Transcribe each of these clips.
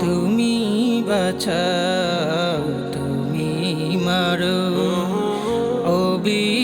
তুমি বাঁচাও তুমি মারো। অবিরত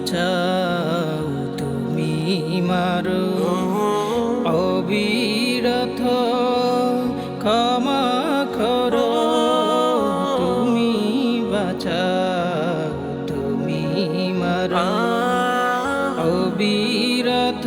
বাঁচাও তুমি মারো। অবিরথ ক্ষমা করো। তুমি বাঁচাও তুমি মারো। অবিরত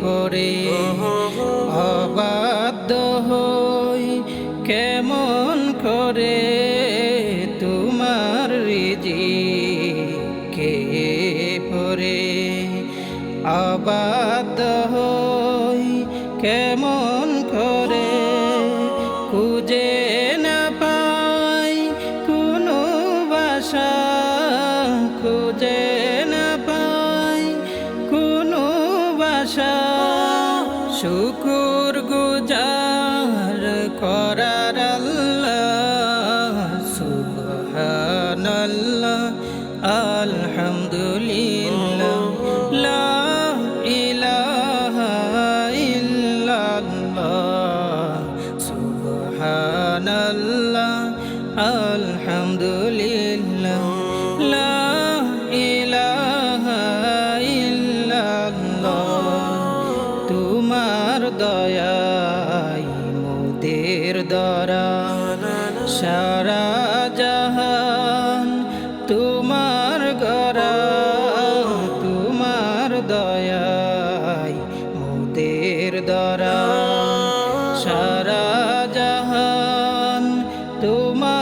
পরে অবাধ্য হই কেমন করে তোমার রিজিকে পরে অবাধ্য হই কেমন করে খুঁজে না পাই কোনো বাসা আলহামদুলিল্লাহ লা তোমার তোমার তোমার দয়াই মোদের দরা সারা জাহান তোমার